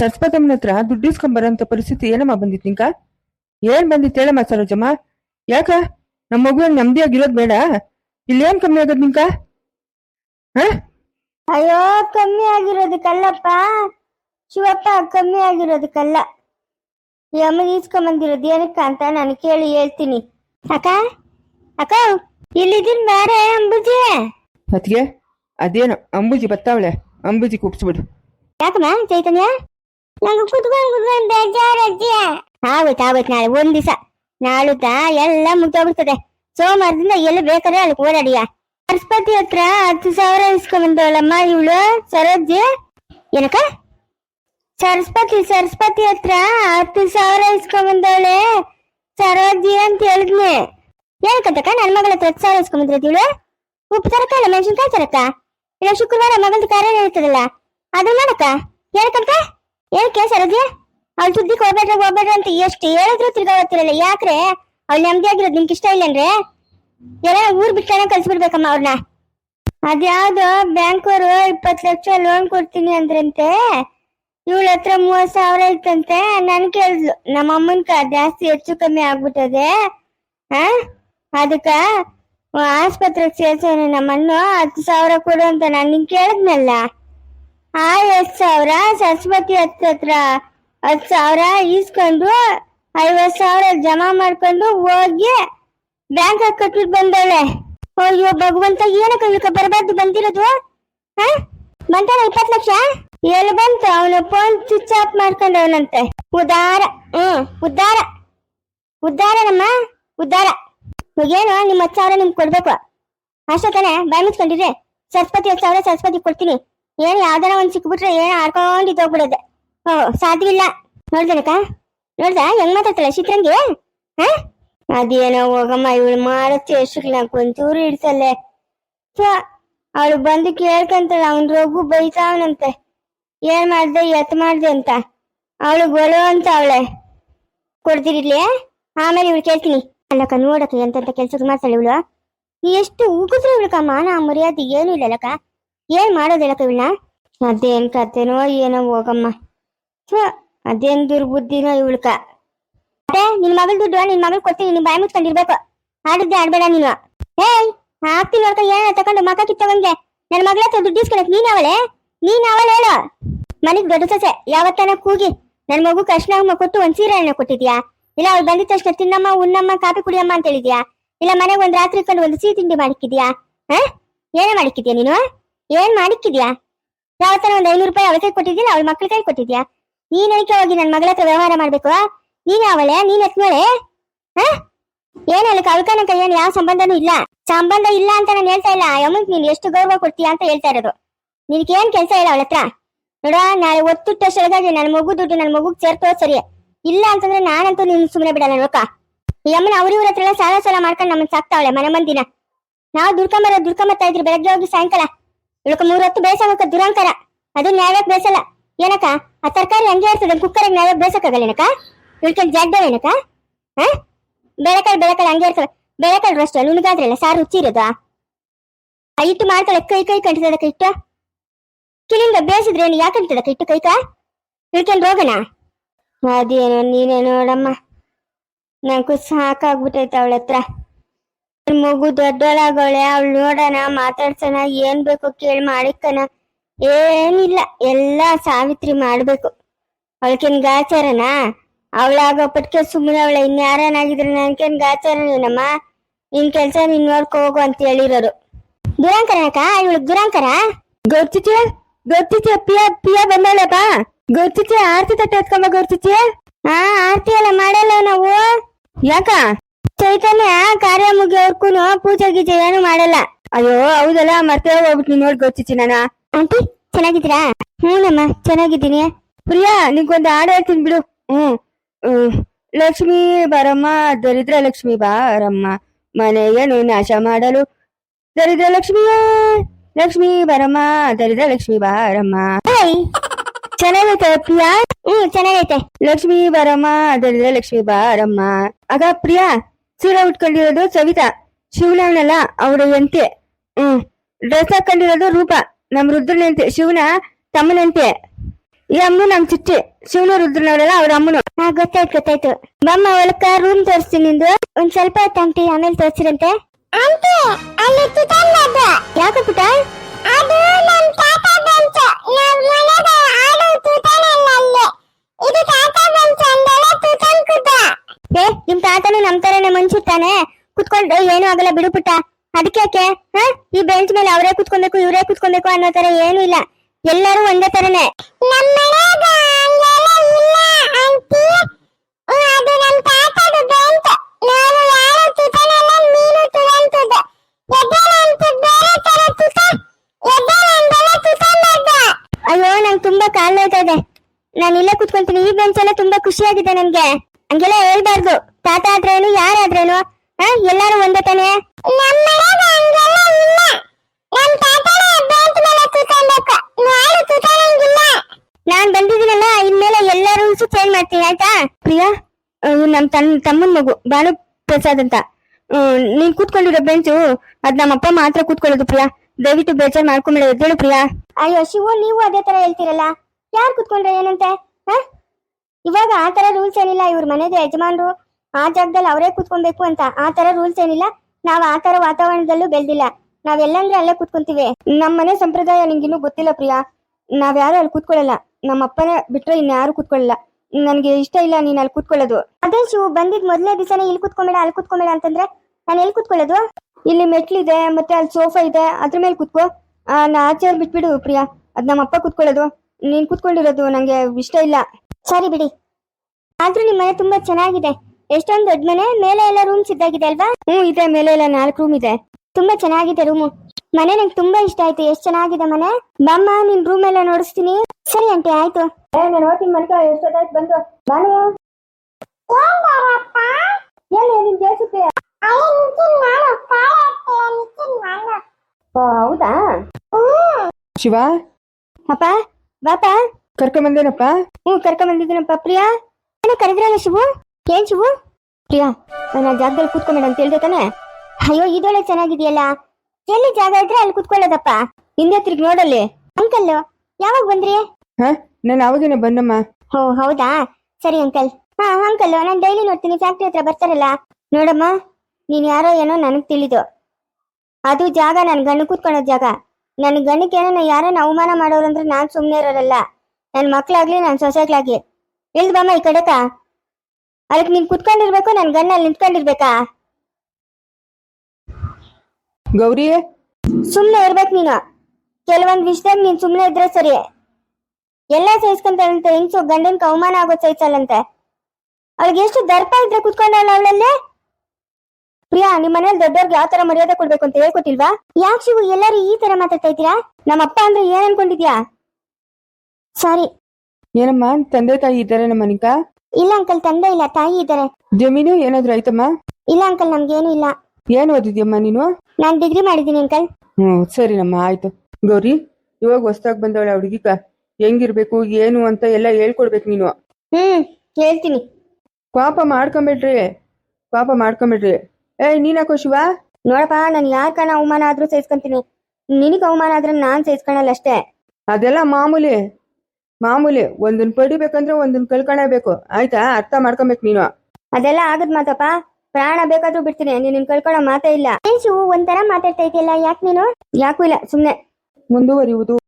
ಸರಸ್ವತಮ್ಮನ ಹತ್ರ ದುಡ್ಡು ಪರಿಸ್ಥಿತಿ ಏನಮ್ಮ ಬಂದಿತ್ತು ನಿಂಕ ಏನ್ ಬಂದಿತ್ತು ಹೇಳಮ್ಮ ಸರೋಜಮ್ಮ? ಯಾಕ? ನಮ್ಮ ಮಗು ನೆಮ್ಮದಿಯಾಗಿರೋದು ಬೇಡ. ಇಲ್ಲೇನ್ ಕಮ್ಮಿ ಆಗೋದು ನಿಂಕ ಹಾ? ಅಯ್ಯೋ ಕಮ್ಮಿ ಆಗಿರೋದಕ್ಕಲ್ಲಪ್ಪ. ಶಿವಪ್ಪ ಕಮ್ಮಿ ಆಗಿರೋದಕ್ಕಲ್ಲ. ಅಮ್ಮ ಈಸ್ಕೊಂಬಂದಿರೋದು ಏನಕ್ಕ ಅಂತ ನಾನು ಕೇಳಿ ಹೇಳ್ತೀನಿ. ಅಕ್ಕ ಅಕ್ಕ ಇಲ್ಲಿದ್ದೀನಿ ಬೇರೆ ಅಂಬುಜಿ? ಅದ್ಗೆ ಅದೇನು ಅಂಬುಜಿ ಬತ್ತಾವಳೆ. ಅಂಬುಜಿ ಕೂಪ್ಸ್ಬಿಡು. ಯಾಕಮ್ಮ ಚೈತನ್ಯ? ನಂಗೆ ಕುತ್ಕೊಂಡು ಕುತ್ಕೊಂಡು ಬೇಜಾರಜ್ಜಿ ಆಗೋಯ್ತು ಆಗುತ್ತೆ ನಾಳೆ, ಒಂದ್ ದಿವಸ. ನಾಳುತ್ತ ಎಲ್ಲ ಮುಗ್ದೋಗ್ಬಿಡ್ತದೆ. ಸೋಮವಾರದಿಂದ ಎಲ್ಲಿ ಬೇಕಾದ್ರೆ ಅಲ್ಲಿ ಓಡಾಡಿಯ. ಸರಸ್ವತಿ ಹತ್ರ ಹತ್ತು ಸಾವಿರ ಇಸ್ಕೊಂಬಂದವಳಮ್ಮ ಇವಳು ಸರೋಜಿ ಏನಕ್ಕ? ಸರಸ್ವತಿ ಸರಸ್ವತಿ ಹತ್ರ ಹತ್ತು ಸಾವಿರ ಇಸ್ಕೊಂಬಂದವಳೆ ಸರೋಜಿ ಅಂತ ಹೇಳಿದ್ನಿ. ಏನಕ್ಕಂತಕ್ಕ ನನ್ನ ಮಗಳ ಹತ್ರ ಹತ್ತು ಸಾವಿರ ಇಸ್ಕೊಂಬಂದ್ರತಿ ಇವಳು? ಉಪ್ಪು ತರಕ ಇಲ್ಲ, ಮೆಣಸಿನ್ಕಾಯಿ ತರಕ ಇಲ್ಲ, ಶುಕ್ರವಾರ ಮಗಳ್ದು ಕಾರ್ಯ ಇರ್ತದಲ್ಲ ಅದು ಮಾಡಕ್ಕ? ಏನಕ್ಕಂತ? ಏನಕ್ಕೆ ಸರೋಜಿ ಅವ್ಳ ಸುದ್ದಿ ಹೋಗ್ಬೇಡ್ರಿ ಹೋಗ್ಬೇಡ್ರಿ ಅಂತ ಎಷ್ಟು ಹೇಳಿದ್ರು ತಿರ್ಗಾವತ್ತಿರಲ್ಲ ಯಾಕ್ರೆ? ಅವ್ಳು ನೆಮ್ಮದಿಯಾಗಿರೋದು ನಿಮ್ಗೆ ಇಷ್ಟ ಇಲ್ಲನ್ರಿ? ಎಲ್ಲ ಊರ್ ಬಿಟ್ಟಾನೆ ಕಳ್ಸ್ಬಿಡ್ಬೇಕಮ್ಮ ಅವ್ರನ್ನ ಅದ್ಯಾವ್ದು ಬ್ಯಾಂಕ್ ಅವರು ಇಪ್ಪತ್ತು ಲಕ್ಷ ಲೋನ್ ಕೊಡ್ತೀನಿ ಅಂದ್ರಂತೆ. ಇವಳ ಹತ್ರ ಮೂವತ್ ಸಾವಿರ ಇತ್ತಂತೆ. ನನ್ ಕೇಳಿದ್ಲು ನಮ್ಮ ಅಮ್ಮನ್ಕ ಜಾಸ್ತಿ ಹೆಚ್ಚು ಕಮ್ಮಿ ಆಗ್ಬಿಟ್ಟದೆ. ಆ? ಅದಕ್ಕ ಆಸ್ಪತ್ರೆಗೆ ಸೇರ್ಸೋಣ ನಮ್ಮನ್ನು, ಹತ್ತು ಸಾವಿರ ಕೊಡು ಅಂತ ನಾನು ನಿನ್ ಕೇಳಿದ್ನಲ್ಲ. ಆ ಎಷ್ಟ್ ಸಾವಿರ, ಸರಸ್ವತಿ ಹತ್ರ. ಹತ್ ಹತ್ತು ಸಾವಿರ ಈಸ್ಕೊಂಡು ಐವತ್ ಸಾವಿರ ಜಮಾ ಮಾಡ್ಕೊಂಡು ಹೋಗಿ ಬ್ಯಾಂಕ್ ಕಟ್ಬಿಟ್ಟು ಬಂದವಳೆ ಅಯ್ಯೋ, ಭಗವಂತ ಏನಕ್ಕೆ ಇವಕ್ಕ ಬರಬಾರ್ದು, ಬಂದಿರೋದು? ಹ? ಇಪ್ಪತ್ ಇಪ್ಪತ್ತು ಲಕ್ಷ? ಎಲ್ಲಿ ಬಂತು? ಅವನ ಫೋನ್ ಸ್ವಿಚ್ ಆಫ್ ಮಾಡ್ಕೊಂಡವನಂತೆ ಉದಾರ ಹ್ಮ್ ಉದ್ದಾರ. ಉದ್ದಾರ ನಮ್ಮ, ಉದ್ದಾರ. ಏನು ನಿಮ್ಮ ಹತ್ತು ಸಾವಿರ ನಿಮ್ಗೆ ಕೊಡ್ಬೇಕು? ಅಷ್ಟೇ ತಾನೆ? ಬಾಯ್ ಮುಚ್ಕೊಂಡಿದ್ರೆ ಸರಸ್ವತಿ ಹತ್ತು ಸಾವಿರ, ಸರಸ್ವತಿ ಕೊಡ್ತೀನಿ. ಏನು ಯಾವ್ದಾರ ಒಂದ್ ಸಿಕ್ಬಿಟ್ರೆ ಏನು ಆಡ್ಕೊಂಡಿದ್ದು ಹೋಗ್ಬಿಡೋದೆ. ಓ ಸಾಧ್ಯವಿಲ್ಲ ನೋಡ್ದನಕ ನೋಡ್ದ? ಹೆಂಗ್ ಮಾತಾಡ್ತಾಳೆ ಚಿತ್ರಂಗಿ ಹ? ಅದೇನೋ ಹೋಗಮ್ಮ, ಇವಳು ಮಾಡತ್ತೆ ಎಷ್ಟು ನಂಗೆ ಒಂಚೂರು ಇಡ್ಸಲ್ಲೇ ಅವಳು ಬಂದು ಕೇಳ್ಕಂತಾಳ. ಅವ್ನ್ ರೋಗು ಬೈತಾವನಂತೆ. ಏನ್ ಮಾಡ್ದೆ, ಎತ್ ಮಾಡ್ದೆ ಅಂತ. ಅವಳು ಗೊಳು ಅಂತ ಅವಳೆ. ಕೊಡ್ತಿರ್ಲಿ ಆಮೇಲೆ ಇವಳು ಕೇಳ್ತೀನಿ. ಅಲ್ಲಕ್ಕ, ನೋಡಕ್ಕ ಎಂತ ಕೆಲ್ಸಕ್ಕೆ ಮಾಡ್ತಾಳೆ ಇವಳು. ಎಷ್ಟು ಉಗಿದ್ರೆ ಇವಳಕ್ಕ, ಮಾನ ಮರ್ಯಾದೆ ಏನು ಇಲ್ಲಲ್ಲಕ್ಕ? ಏನ್ ಮಾಡೋದಿಲ್ಲಕ್ಕ ಇವಳನ್ನ ಅದೇನ್ ಕತೆನೋ ಏನೋ ಹೋಗಮ್ಮ. ಥು, ಅದೇನ್ ದುರ್ಬುದ್ಧಿನೋ ಇವಳ್ಕ. ಅದೇ ನಿನ್ ಮಗಳ ದುಡ್ಡು ನಿನ್ ಮಗಳು ಕೊಡ್ತೀನಿ ನಿನ್ ಬಾಯಿ ಮುಚ್ಕೊಂಡಿರ್ಬೇಕು ಆಡಿದ್ದೆ ಆಡ್ಬೇಡ ನೀನು. ಏಯ್ ಹಾಕ್ತೀನಿ ನೋಡ್ಕ ಏನ ತಕೊಂಡು ಮಕ್ಕ ಕಿತ್ತವಂಗೆ ನನ್ನ ಮಗಳ ಹತ್ರ ದುಡ್ಡು ಇಸ್ಕೊಳಕ್ ನೀನ್ ಅವಳೆ? ನೀನ್ ಅವಳೆ ಹೇಳು. ಮನೆಗ್ ದೊಡ್ಡ ಸೊಸೆ ಯಾವತ್ತನ ಕೂಗಿ. ನನ್ ಮಗು ಕೃಷ್ಣ ಕೊಟ್ಟು ಒಂದ್ ಸೀರೆ ಹಣ್ಣು ಕೊಟ್ಟಿದ್ಯಾ? ಇಲ್ಲ ಅವ್ಳು ಬಂದಿದ ತಕ್ಷಣ ತಿನ್ನಮ್ಮ ಉಣ್ಣಮ್ಮ ಕಾಫಿ ಕುಡಿಯಮ್ಮ ಅಂತ ಹೇಳಿದ್ಯಾ? ಇಲ್ಲ ಮನೆಗೆ ಒಂದ್ ರಾತ್ರಿ ಕಂಡು ಒಂದು ಸಿಹಿ ತಿಂಡಿ ಮಾಡಿಕ್ಕಿದ್ಯಾ? ಹ? ಏನೇ ಮಾಡಿಕ್ಕಿದ್ಯಾ ನೀನು? ಏನ್ ಮಾಡಿಕ್ಕಿದ್ಯಾ? ಯಾವತ್ತನ ಒಂದ್ ಐನೂರು ರೂಪಾಯಿ ಅವಳ ಕೈ ಕೊಟ್ಟಿದ್ದಿಲ್ಲ ಅವಳ ಮಕ್ಳ ಕೈ ಕೊಟ್ಟಿದ್ಯಾ? ನೀನ್ ಅದಕ್ಕೆ ಹೋಗಿ ನನ್ ಮಗಳ ಹತ್ರ ವ್ಯವಹಾರ ಮಾಡ್ಬೇಕು ನೀನ್ ಅವಳೆ? ನೀನ್ ಎತ್ಮಳೆ ಏನ್ ಹೇಳಕ್ ಅವಳ್ಕನ ಏನ್ ಯಾವ ಸಂಬಂಧನೂ ಇಲ್ಲ. ಸಂಬಂಧ ಇಲ್ಲ ಅಂತ ನಾನು ಹೇಳ್ತಾ ಇಲ್ಲ. ಯಮಂತ್ ನೀನ್ ಎಷ್ಟು ಗೌರವ ಕೊಡ್ತೀಯ ಅಂತ ಹೇಳ್ತಾ ಇರೋದು. ನಿನ್ಗೆ ಏನ್ ಕೆಲಸ ಇಲ್ಲ ಅವಳ ಹತ್ರ ನೋಡ, ನಾಳೆ ಒತ್ತುಟ್ಟಷ್ಟೊಳಗಾಗಿ ನನ್ನ ಮಗು ದುಡ್ಡು ನನ್ನ ಮಗುಗ್ ಸೇರ್ತೋ ಸರಿ. ಇಲ್ಲ ಅಂತಂದ್ರೆ ನಾನಂತೂ ನಿನ್ ಸುಮ್ಮನೆ ಬಿಡಲ್ಲ, ನೋಡ್ಕ? ಈ ಅಮ್ಮನ ಅವ್ರ ಇವ್ರ ಹತ್ರ ಎಲ್ಲ ಸಾಲ ಸಾಲ ಮಾಡ್ಕೊಂಡು ನಮ್ಮನ್ ಸಾಕ್ತಾವಳೆ ಮನೆ ಮಂದಿನ. ನಾವು ದುಡ್ಕೊಂಬರ ದುಡ್ಕೊಂಬತ್ತಾ ಇದ್ರಿ, ಬೆಳಗ್ಗೆ ಹೋಗಿ ಸಾಯಂಕಾಲ. ಇವಳಕ ಮೂರ್ ಹೊತ್ತು ಬೇಸಕ್ಕ ದುರಂಕರ ಅದು ನ್ಯಾಯಕ್ಕೆ ಬೇಸಲ್ಲ. ಏನಕ್ಕ? ಆ ತರಕಾರಿ ಹಂಗೆ ಇರ್ತದೆ ಕುಕ್ಕರ್ ನ್ಯಾಯ ಬೇಸಕ್ಕಾಗಲ್ಲ ಏನಕ್ಕ? ಇವಳ್ಕೆ ಜಡ್ಡ ಏನಕ್ಕ? ಹ? ಬೆಳಕಾಳು ಬೆಳಕಾಳು ಹಂಗೆ ಇರ್ತವೆ. ಬೆಳಕಾಳು ಅಷ್ಟೇ ನುಣಗಾದ್ರಲ್ಲ ಸಾರು ರುಚಿ ಇರೋದು ಆ ಹಿಟ್ಟು ಮಾಡ್ತಾಳೆ, ಕೈ ಕೈ ಕಂಟಿದ ಹಿಟ್ಟು. ಕಿಲಿಂದ ಬೇಯಿಸಿದ್ರೆ ಏನು ಯಾಕೆ ಅಂಟದ ಹಿಟ್ಟು ಕೈಕ ಇಳ್ಕೊಂಡು ಹೋಗೋಣ ಅದೇನೋ ನೀನೇ ನೋಡಮ್ಮ. ನಂಗೂ ಸಾಕಾಗ್ಬಿಟ್ಟೈತೆ ಅವಳ ಹತ್ರ ಮಗು ದೊಡ್ಡೋಳಾಗವಳೆ ಅವಳು ನೋಡೋಣ ಮಾತಾಡ್ಸೋಣ ಏನ್ ಬೇಕು ಕೇಳಿ ಮಾಡಿಕ್ಕನ ಏನಿಲ್ಲ ಎಲ್ಲ ಸಾವಿತ್ರಿ ಮಾಡ್ಬೇಕು. ಅವಳಕೇನ್ ಗಾಚಾರನ? ಅವಳಾಗೋ ಪಟ್ಕೆ ಸುಮ್ಮನೆ ಅವಳ ಇನ್ಯಾರನಾಗಿದ್ರೆ ನನ್ಕೇನ್ ಗಾಚಾರನೇನಮ್ಮ ನಿನ್ ಕೆಲ್ಸ ನಿನ್ ನೋಡ್ಕೊ ಹೋಗು ಅಂತ ಹೇಳಿರೋರು. ದುರಂಕರನಕ ಇವಳು ದುರಂಕರ? ಗೊತ್ತಿತ್ಯ ಗೊತ್ತಿತ್ಯ ಪಿಯ ಪಿಯ ಬಂದಾಳಪ್ಪ ಗೊತ್ತಿತ್ಯ ಆರ್ತಿ ತಟ್ಟೆ ಎತ್ಕೊಂಬ ಗೊತ್ತಿತ್ಯ ಹಾ ಆರ್ತಿ ಎಲ್ಲ ಮಾಡಲ್ಲ ನಾವು. ಯಾಕ? ಚೈತನ್ಯ ಕಾರ್ಯ ಮುಗಿಯೋರ್ಕೂ ಪೂಜೆ ಗೀಜೆ ಏನು ಮಾಡಲ್ಲ. ಅಯ್ಯೋ ಹೌದಲ್ಲ ಮತ್ತೆ ಹೋಗ್ಬಿಟ್ಟು ನೀ ನೋಡಿ ಗೊತ್ತಿಚೆ ನಾನು ಆಂಟಿ ಚೆನ್ನಾಗಿದ್ದೀರಾ? ಹ್ಞೂನಮ್ಮ ಚೆನ್ನಾಗಿದ್ದೀನಿ. ಪ್ರಿಯಾ ನಿಂಗೊಂದು ಹಾಡು ಹೇಳ್ತೀನಿ ಬಿಡು. ಹ್ಮ್. ಲಕ್ಷ್ಮೀ ಬರಮ್ಮ ದರಿದ್ರ ಲಕ್ಷ್ಮಿ ಬಾರಮ್ಮ ಮನೆಯನ್ನು ನಾಶ ಮಾಡಲು. ದರಿದ್ರ ಲಕ್ಷ್ಮಿಯ ಲಕ್ಷ್ಮೀ ಬರಮ್ಮ ದರಿದ್ರ ಲಕ್ಷ್ಮಿ ಬಾರಮ್ಮ. ಚೆನ್ನಾಗೈತೆ ಪ್ರಿಯಾ? ಹ್ಮ್ ಚೆನ್ನಾಗೈತೆ. ಲಕ್ಷ್ಮೀ ಬರಮ್ಮ ದರಿದ್ರ ಲಕ್ಷ್ಮಿ ಬಾರಮ್ಮ. ಆಗ ಪ್ರಿಯಾ ಸೀರೆ ಉಟ್ಕೊಂಡಿರೋದು ಸವಿತಾ. ಶಿವನವನಲ್ಲ ಅವಳು ಎಂತೆ ಹ್ಮ್. ಡ್ರೆಸ್ ಹಾಕೊಂಡಿರೋದು ರೂಪ. ನಮ್ ರುದ್ರನಂತೆ ಶಿವನ ತಮ್ಮನಂತೆ ಈ ಅಮ್ಮ ನಮ್ ಚಿಟ್ಟಿ. ಶಿವನ ರುದ್ರನವರಲ್ಲ ಅವ್ರ ಅಮ್ಮನು. ಹಾ ಗೊತ್ತಾಯ್ತು ಗೊತ್ತಾಯ್ತು. ಬಮ್ಮ ಒಳಕ ರೂಮ್ ತೋರಿಸ್ತೀನಿ ನಿಂದು. ಒಂದ್ ಸ್ವಲ್ಪ ಹೊತ್ತು ಆಂಟಿ ಆಮೇಲೆ ತೋರಿಸಿರಂತೆ. ಯಾಕೆ ಪುಟ? ಅದು ನಮ್ ತಾತ ಬಂತು. ನಾವ್ ಮನೆಗೆ ಆಡು ತುತನಲ್ಲ ಅಲ್ಲಿ ಇದು ತಾತ ಬೆಂಚ ಅಂದಲ್ಲ ತುತನ್ ಕುತ ಏ ತಾತನು ನಮ್ ತರನೇ ಮನ್ಸಿರ್ತಾನೆ ಕುತ್ಕೊಂಡು ಏನು ಆಗಲ್ಲ ಬಿಡು ಪುಟ್ಟ. ಅದಕ್ಕೆ ಯಾಕೆ? ಹ? ಈ ಬೆಂಚ್ ಮೇಲೆ ಅವರೇ ಕುತ್ಕೊಬೇಕು ಇವರೇ ಕುತ್ಕೊಬೇಕು ಅನ್ನೋ ತರ ಏನು ಇಲ್ಲ. ಎಲ್ಲರೂ ಒಂದೇ ತರನೇ. ಅಯ್ಯೋ ನಂಗೆ ತುಂಬಾ ಕಾಲ್ ನೋಯ್ತಾ ಇದೆ. ನಾನು ಇಲ್ಲೇ ಕುತ್ಕೊಂತೀನಿ. ಈ ಬೆಂಚ್ ಎಲ್ಲ ತುಂಬಾ ಖುಷಿಯಾಗಿದೆ ನನ್ಗೆ. ಹಂಗೆಲ್ಲ ಹೇಳ್ಬಾರ್ದು. ತಾತ ಆದ್ರೇನು ಯಾರಾದ್ರೇನು ಎಲ್ಲಾರು ಒಂದೇ ತಾನೆ? ನಾನ್ ಬಂದಿದ್ದೀನಲ್ಲ ಇನ್ಮೇಲೆ ಎಲ್ಲ ರೂಲ್ಸ್ ಚೇಂಜ್ ಮಾಡ್ತೀನಿ ಆಯ್ತಾ? ಪ್ರಿಯಾ ನಮ್ ತನ್ ತಮ್ಮನ್ ಮಗು ಬಾನು ಪ್ರಸಾದ್ ಅಂತ. ನೀನ್ ಕೂತ್ಕೊಂಡಿರೋ ಬೆಂಚು ಅದ್ ನಮ್ಮಪ್ಪ ಮಾತ್ರ ಕೂತ್ಕೊಳ್ಳೋದು ಪ್ರಿಯಾ. ದಯವಿಟ್ಟು ಬೇಜಾರ್ ಮಾಡ್ಕೊಂಬೇಡ ಎದ್ದೇಳು ಪ್ರಿಯಾ. ಅಯ್ಯೋ ಶಿವು ನೀವು ಅದೇ ತರ ಹೇಳ್ತೀರಲ್ಲ. ಯಾರು ಕೂತ್ಕೊಂಡ್ರೆ ಏನಂತೆ ಹ ಇವಾಗ ಆ ತರ ರೂಲ್ಸ್ ಏನಿಲ್ಲ ಇವ್ರ ಮನೆದು ಯಜಮಾನ್ರು. ಆ ಜಾಗದಲ್ಲಿ ಅವರೇ ಕುತ್ಕೊಬೇಕು ಅಂತ ಆ ತರ ರೂಲ್ಸ್ ಏನಿಲ್ಲ. ನಾವ್ ಆ ತರ ವಾತಾವರಣದಲ್ಲೂ ಬೆಳ್ದಿಲ್ಲ. ನಾವೆಲ್ಲಂದ್ರೆ ಅಲ್ಲೇ ಕುತ್ಕೊಂತೀವಿ. ನಮ್ಮ ಮನೆ ಸಂಪ್ರದಾಯ ನಿಂಗಿನ್ನೂ ಗೊತ್ತಿಲ್ಲ ಪ್ರಿಯಾ. ನಾವ್ಯಾರು ಅಲ್ಲಿ ಕೂತ್ಕೊಳ್ಳಲ್ಲ. ನಮ್ಮ ಅಪ್ಪನೇ ಬಿಟ್ರೆ ಇನ್ಯಾರು ಕೂತ್ಕೊಳ್ಳಲ್ಲ. ನನಗೆ ಇಷ್ಟ ಇಲ್ಲ ನೀನ್ ಅಲ್ಲಿ ಕೂತ್ಕೊಳ್ಳೋದು. ಅದೇ ಶಿವು ಬಂದಿದ್ ಮೊದಲನೇ ದಿವಸನೇ ಇಲ್ಲಿ ಕುತ್ಕೊಂಬೇಡ, ಅಲ್ಲಿ ಕುತ್ಕೊಂಬೇಡ ಅಂತಂದ್ರೆ ನಾನು ಎಲ್ಲಿ ಕುತ್ಕೊಳ್ಳೋದು? ಇಲ್ಲಿ ಮೆಟ್ಲಿದೆ, ಮತ್ತೆ ಅಲ್ಲಿ ಸೋಫಾ ಇದೆ, ಅದ್ರ ಮೇಲೆ ಕೂತ್ಕೋ. ನಾ ಆಚೆ ಬಿಟ್ಬಿಡು ಪ್ರಿಯಾ. ಅದ್ ನಮ್ಮ ಅಪ್ಪ ಕೂತ್ಕೊಳ್ಳೋದು. ನೀನ್ ಕೂತ್ಕೊಂಡಿರೋದು ನಂಗೆ ಇಷ್ಟ ಇಲ್ಲ. ಸರಿ ಬಿಡಿ. ಆದ್ರೂ ನಿಮ್ ಮನೆ ತುಂಬಾ ಚೆನ್ನಾಗಿದೆ. ಎಷ್ಟೊಂದು ದೊಡ್ಡ ಮನೆ ಮೇಲೆ ಎಲ್ಲ ರೂಮ್ಸ್ ಇದ್ದಾಗಿದೆ ಅಲ್ವಾ? ಹ್ಮ್ ಇದೆ ಮೇಲೆ ಎಲ್ಲ ನಾಲ್ಕು ರೂಮ್ ಇದೆ. ತುಂಬಾ ಚೆನ್ನಾಗಿದೆ ರೂಮು ಮನೆ ನಂಗೆ ತುಂಬಾ ಇಷ್ಟ ಆಯ್ತು. ಎಷ್ಟ್ ಚೆನ್ನಾಗಿದೆ ಮನೆ? ಬಾಮ್ಮ ನಿನ್ ರೂಮ್ ಎಲ್ಲ ನೋಡಿಸ್ತೀನಿ. ಸರಿ ಆಂಟಿ ಆಯ್ತು. ನಾನು ಹೋಗ್ತೀನಿ ಮನ್ಕ ಎಷ್ಟೊತ್ತಾಯ್ತು ಬಂದು? ಬಾನು. ಏನು ನಿನ್ ಕೇಳಿಸುತ್ತೆ? ಓ ಹೌದಾ? ಶಿವ? ಅಪ್ಪ ಬಾಪ? ಕರ್ಕೊಂಬಂದೇನಪ್ಪ? ಹ್ಞೂ ಕರ್ಕೊಂಡ್ ಬಂದಿದ್ದೀನಪ್ಪ ಪ್ರಿಯಾ. ಏನೋ ಕರೆದ್ರಲ್ಲ ಶಿವು? ಏನ್ ಶಿವು ಪ್ರಿಯಾ ನಾನು ಜಾಗದಲ್ಲಿ ಕೂತ್ಕೊಂಬೇಡ ಅಂತ ಹೇಳ್ದೆ ತಾನೆ? ಅಯ್ಯೋ ಇದೊಳ್ಳೆ ಚೆನ್ನಾಗಿದೆಯಲ್ಲ. ಎಲ್ಲಿ ಜಾಗ ಇದ್ರೆ ಅಲ್ಲಿ ಕುತ್ಕೊಳ್ಳೋದಪ್ಪ? ಹಿಂದೆ ತಿರ್ಗಿ ನೋಡಲ್ಲಿ. ಅಂಕಲ್ ಯಾವಾಗ ಬಂದ್ರಿ? ಹಾ? ನಾನು ಅವಾಗೇನೆ ಬಂದಮ್ಮ. ಓ ಹೌದಾ? ಸರಿ ಅಂಕಲ್. ಹಾ ಅಂಕಲ್ ನಾನು ಡೈಲಿ ನೋಡ್ತೀನಿ ಫ್ಯಾಕ್ಟ್ರಿ ಹತ್ರ ಬರ್ತಾರಲ್ಲ. ನೋಡಮ್ಮ ನೀನ್ ಯಾರೋ ಏನೋ ನನಗ್ ತಿಳಿದು. ಅದು ಜಾಗ ನನ್ ಗಂಡು ಕೂತ್ಕೊಳ್ಳೋ ಜಾಗ. ನನ್ ಗಣ್ಣಿಗೆ ಏನೋ ಯಾರನ್ನ ಅವಮಾನ ಮಾಡೋರು ಅಂದ್ರೆ ನಾನ್ ಸುಮ್ನೆ ಇರೋರಲ್ಲ. ನನ್ ಮಕ್ಳಾಗ್ಲಿ ನನ್ ಸೊಸೆಗ್ಲಾಗ್ಲಿ ಇಲ್ದಮ್ಮ ಈ ಕಡೆಕ ಅದಕ್ಕೆ ನೀನ್ ಕುತ್ಕೊಂಡಿರ್ಬೇಕು ನನ್ ಗಂಡ ಅಲ್ಲಿ ನಿಂತ್ಕೊಂಡಿರ್ಬೇಕಾ? ಗೌರಿ? ಸುಮ್ನೆ ಇರ್ಬೇಕು ನೀನು. ಕೆಲವೊಂದ್ ವಿಷಯದಾಗ ನೀನ್ ಸುಮ್ನೆ ಇದ್ರೆ ಸರಿ. ಎಲ್ಲ ಸಹಿಸ್ಕೊಂತಾಳಂತೆ ಹೆಂಗ್ಸು ಗಂಡನ್ ಅವಮಾನ ಆಗೋ ಸಹಿಸಲ್ಲಂತೆ. ಅವಳಿಗೆ ಎಷ್ಟು ದರ್ಪ ಇದ್ರೆ ಕುತ್ಕೊಂಡಲ್ಲ ಅವಳಲ್ಲಿ? ಪ್ರಿಯಾ ನಿಮ್ ಮನೇಲಿ ದೊಡ್ಡವ್ರಿಗೆ ಯಾವ ತರ ಮರ್ಯಾದೆ ಕೊಡ್ಬೇಕು ಅಂತ ಹೇಳ್ಕೊಟ್ಟಿಲ್ವಾ? ಯಾಕೆ ಶಿವು ಎಲ್ಲರೂ ಈ ತರ ಮಾತಾಡ್ತಾ ಇದ್ದೀರಾ? ನಮ್ಮಪ್ಪ ಅಂದ್ರೆ ಏನ್ ಅನ್ಕೊಂಡಿದ್ಯಾ? ಸಾರಿ. ಏನಮ್ಮ ತಂದೆ ತಾಯಿ ಇದ್ದಾರೆ ನಮ್ಮ ಮನಿಕ? ಇಲ್ಲ ಅಂಕಲ್ ತಂದೆ ಇಲ್ಲ ತಾಯಿ ಇದ್ದಾರೆ. ಜಮೀನು ಏನಾದ್ರು ಆಯ್ತಮ್ಮ? ಇಲ್ಲ ಅಂಕಲ್ ನಮ್ಗೇನು ಇಲ್ಲ. ಏನ್ ಓದಿದ್ಯಮ್ಮ ನೀನು? ನಾನ್ ಡಿಗ್ರಿ ಮಾಡಿದೀನಿ ಅಂಕಲ್ ಹ್ಮ್ ಸರಿನಮ್ಮ ಆಯ್ತು. ಗೌರಿ ಇವಾಗ ಹೊಸ್ದಾಗ್ ಬಂದವಳ ಹುಡುಗಿಕ ಹೆಂಗಿರ್ಬೇಕು ಏನು ಅಂತ ಎಲ್ಲ ಹೇಳ್ಕೊಡ್ಬೇಕು ನೀನು. ಹ್ಮ್ ಹೇಳ್ತೀನಿ. ಪಾಪ ಮಾಡ್ಕೊಂಬಿಡ್ರಿ ಪಾಪ ಮಾಡ್ಕೊಂಬಿಡ್ರಿ ಏಯ್ ನೀನ ಶಿವ? ನೋಡಪ್ಪ ನಾನು ಯಾರ ಕಣ ಅವಮಾನ ಆದ್ರೂ ಸೇಸ್ಕೊಂತೀನಿ ನಿನಗ್ ಅವಮಾನ ಆದ್ರೆ ನಾನ್ ಸಹಿಸ್ಕೊಳಲ್ಲ ಅಷ್ಟೇ. ಅದೆಲ್ಲ ಮಾಮೂಲಿ. ಮಾಮೂಲಿ ಒಂದನ್ ಪಡಿಬೇಕಂದ್ರೆ ಒಂದನ್ ಕಳ್ಕೊಳ್ಳೇಬೇಕು ಆಯ್ತಾ? ಅರ್ಥ ಮಾಡ್ಕೊಬೇಕು ನೀನು. ಅದೆಲ್ಲ ಆಗದ್ ಮಾತಪ್ಪ. ಪ್ರಾಣ ಬೇಕಾದ್ರೂ ಬಿಡ್ತೀನಿ. ನೀನ್ ಕಳ್ಕೊಳ್ಳೋ ಮಾತೇ ಇಲ್ಲ. ಏನ್ ಶಿವು ಒಂಥರ ಮಾತಾಡ್ತಾ ಇದೆಯಲ್ಲ ಯಾಕೆ ನೀನು? ಯಾಕೂ ಇಲ್ಲ. ಸುಮ್ನೆ. ಮುಂದುವರಿಯುವುದು